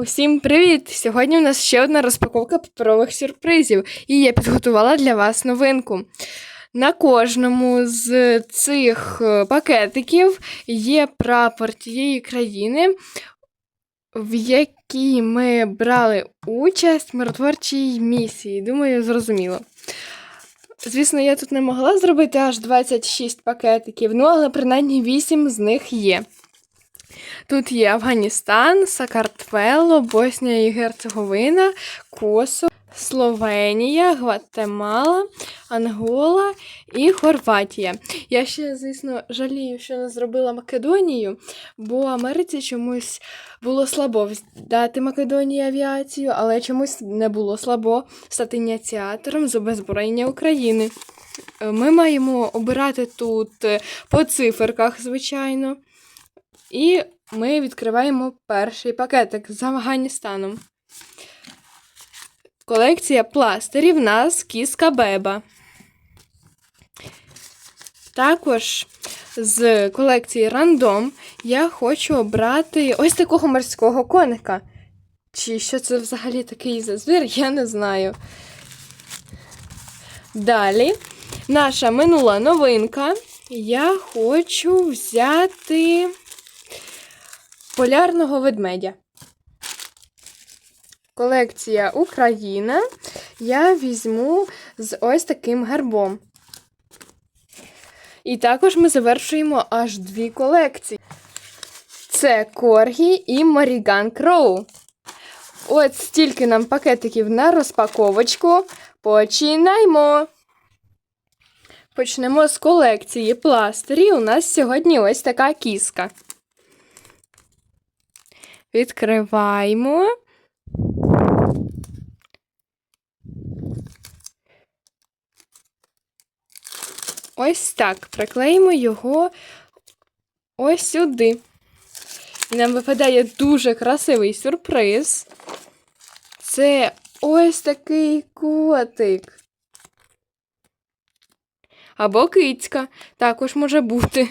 Усім привіт! Сьогодні у нас ще одна розпаковка паперових сюрпризів, і я підготувала для вас новинку. На кожному з цих е, пакетиків є прапор тієї країни, в якій ми брали участь в миротворчій місії. Думаю, зрозуміло. Звісно, я тут не могла зробити аж 26 пакетиків, ну але принаймні 8 з них є. Тут є Афганістан, Сакартвело, Боснія і Герцеговина, Косово, Словенія, Гватемала, Ангола і Хорватія. Я ще, звісно, жалію, що не зробила Македонію, бо Америці чомусь було слабо дати Македонії авіацію, але чомусь не було слабо стати ініціатором з обезброєння України. Ми маємо обирати тут е, по циферках, звичайно. І ми відкриваємо перший пакетик з Афганістаном. Колекція пластирів нас кіска Беба. Також з колекції Рандом я хочу обрати ось такого морського коника. Чи що це взагалі такий за звір, я не знаю. Далі, наша минула новинка. Я хочу взяти полярного ведмедя. Колекція Україна. Я візьму з ось таким гербом. І також ми завершуємо аж дві колекції. Це Коргі і Моріган Кроу. От стільки нам пакетиків на розпаковочку. Починаємо! Почнемо з колекції пластирів. У нас сьогодні ось така кіска. Відкриваємо. Ось так. Приклеїмо його ось сюди. І нам випадає дуже красивий сюрприз. Це ось такий котик. Або кицька. Також може бути.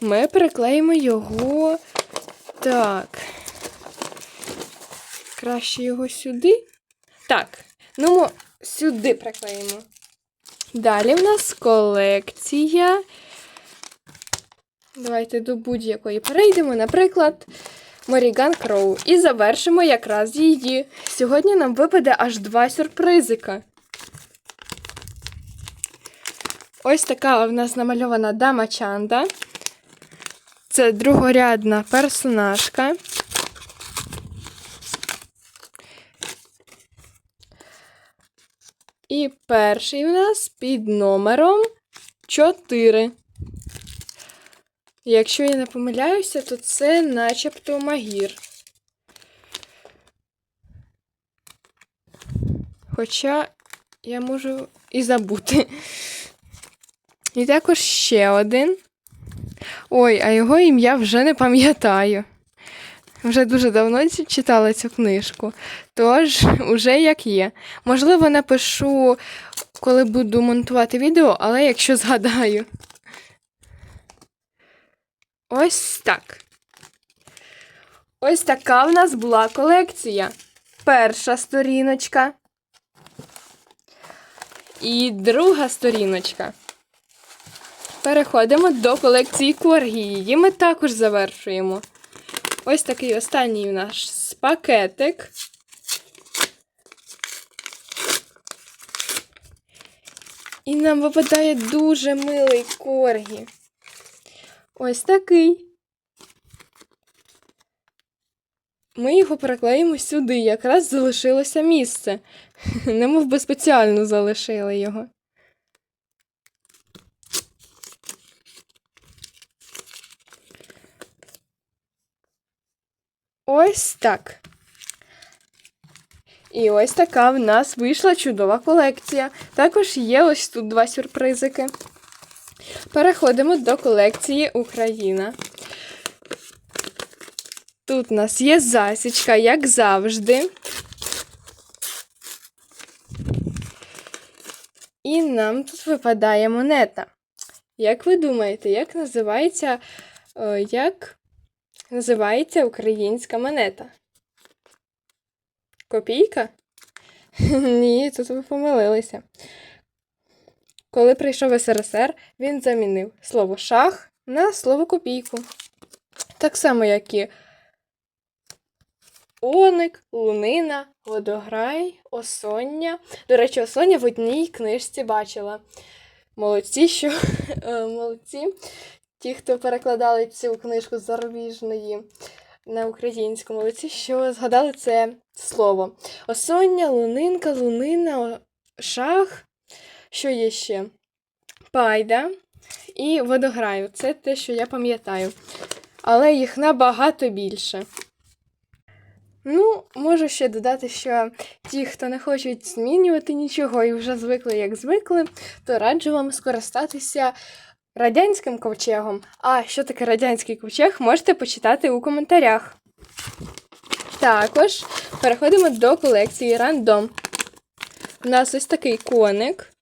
Ми приклеїмо його так. Краще його сюди. Так, ну сюди приклеїмо. Далі в нас колекція. Давайте до будь-якої перейдемо, наприклад, Моріган Кроу. І завершимо якраз її. Сьогодні нам випаде аж два сюрпризика. Ось така в нас намальована дама Чанда. Це другорядна персонажка. І перший у нас під номером 4. Якщо я не помиляюся, то це начебто магір. Хоча я можу і забути. І також ще один. Ой, а його ім'я вже не пам'ятаю. Вже дуже давно читала цю книжку. Тож, уже як є. Можливо, напишу, коли буду монтувати відео, але якщо згадаю. Ось так. Ось така в нас була колекція. Перша сторіночка. І друга сторіночка. Переходимо до колекції Коргі. Її ми також завершуємо. Ось такий останній у нас пакетик. І нам випадає дуже милий коргі. Ось такий. Ми його переклеїмо сюди, якраз залишилося місце. Немов би спеціально залишили його. Ось так. І ось така в нас вийшла чудова колекція. Також є ось тут два сюрпризики. Переходимо до колекції Україна. Тут у нас є засічка, як завжди. І нам тут випадає монета. Як ви думаєте, як називається, е, як називається українська монета. Копійка? Ні, тут ви помилилися. Коли прийшов СРСР, він замінив слово шах на слово копійку. Так само, як і оник, лунина, водограй, осоння. До речі, осоння в одній книжці бачила. Молодці, що е, молодці. Ті, хто перекладали цю книжку зарубіжної на українську, молодці, що згадали це слово. Осоння, лунинка, лунина, шах. Що є ще? Пайда і водограю. Це те, що я пам'ятаю. Але їх набагато більше. Ну, можу ще додати, що ті, хто не хочуть змінювати нічого і вже звикли, як звикли, то раджу вам скористатися радянським ковчегом. А що таке радянський ковчег, можете почитати у коментарях. Також переходимо до колекції рандом. У нас ось такий коник.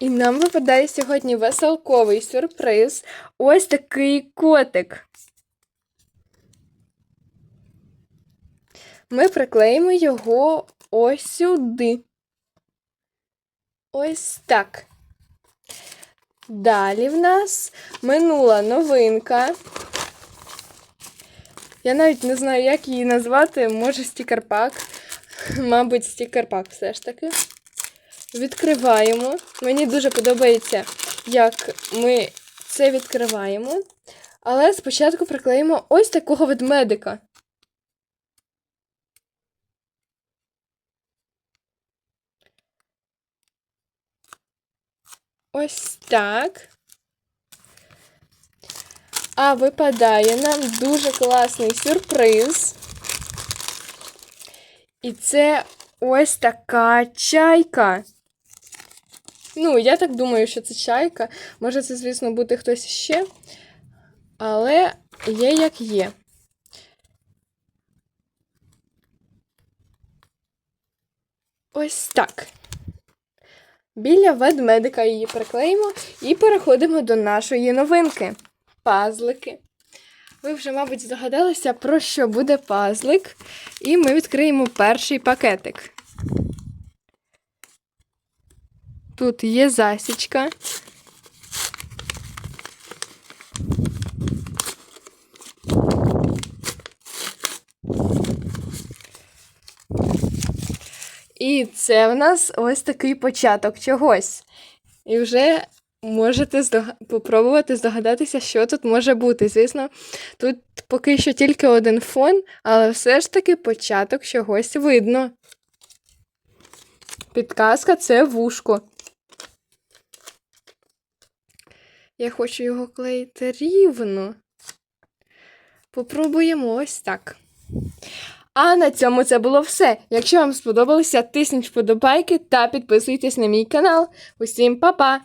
І нам випадає сьогодні веселковий сюрприз. Ось такий котик. Ми приклеїмо його ось сюди. Ось так. Далі в нас минула новинка. Я навіть не знаю, як її назвати. Може, стікерпак. Мабуть, стікерпак все ж таки. Відкриваємо. Мені дуже подобається, як ми це відкриваємо. Але спочатку приклеїмо ось такого ведмедика. Ось так. А випадає нам дуже класний сюрприз. І це ось така чайка. Ну, я так думаю, що це чайка. Може, це, звісно, бути хтось ще. Але є як є. Ось так. Біля ведмедика її приклеїмо і переходимо до нашої новинки. Пазлики. Ви вже, мабуть, здогадалися, про що буде пазлик. І ми відкриємо перший пакетик. Тут є засічка. І це в нас ось такий початок чогось. І вже можете здога... попробувати здогадатися, що тут може бути. Звісно, тут поки що тільки один фон, але все ж таки початок чогось видно. Підказка це вушко. Я хочу його клеїти рівно. Попробуємо ось так. А на цьому це було все. Якщо вам сподобалося, тисніть вподобайки та підписуйтесь на мій канал. Усім па-па!